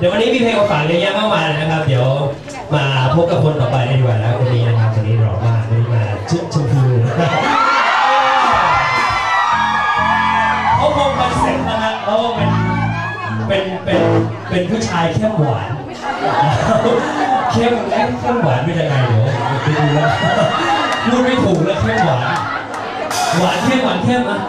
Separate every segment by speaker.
Speaker 1: เดี๋ยววันนี้มีเพลงมาฝากเยอะแยะมากมายเลยนะครับ เดี๋ยวมาพบกับคนต่อไปเลยดีกว่านะคนนี้นะครับคนนี้หล่อมากคนนี้มาชชมพูเขาคงคอนเซ็ปต์นะฮะเขาเป็นเป็นเป็นเป็นผู้ชายเข้มหวานเข้มและเข้มหวานเป็นยังไงเดี๋ยวไปดูแล้วพูดไม่ถูกแล้วเข้มหวานหวานเข้มหวานเข้มอะ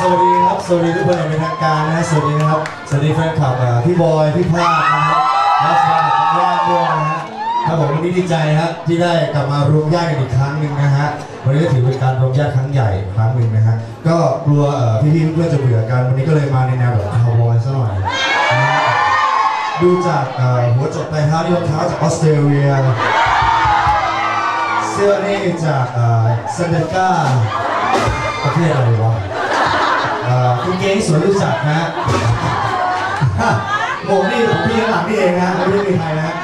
Speaker 1: สวัสดีครับ สวัสดีทุกคนอย่างเป็นทางการนะสวัสดีนะครับ สวัสดีแฟนคลับอ่าพี่บอย พี่ภาคนะครับและแฟนคลับทางบ้านด้วยนะฮะครับผมวันนี้ดีใจครับที่ได้กลับมารวมญาติกันอีกครั้งหนึ่งนะฮะ วันนี้ก็ถือเป็นการรวมญาติครั้งใหญ่ครั้งหนึ่งนะฮะ ก็กลัวเอ่อพี่ๆเพื่อนๆจะเบื่อกัน วันนี้ก็เลยมาในแนวแบบคาวบอยซะหน่อยนะฮะดูจากเอ่อหัวจดปลายเท้านี่รองเท้าจากออสเตรเลีย เสื้อนี่จากเอ่อเซนเดก้าประเทศอะไรวะ เอ่อกางเกงสวยรู้จักนะฮะหมวกนี่ของพี่ข้างหลังนี่เองนะฮะไม่ได้มีใครนะฮะ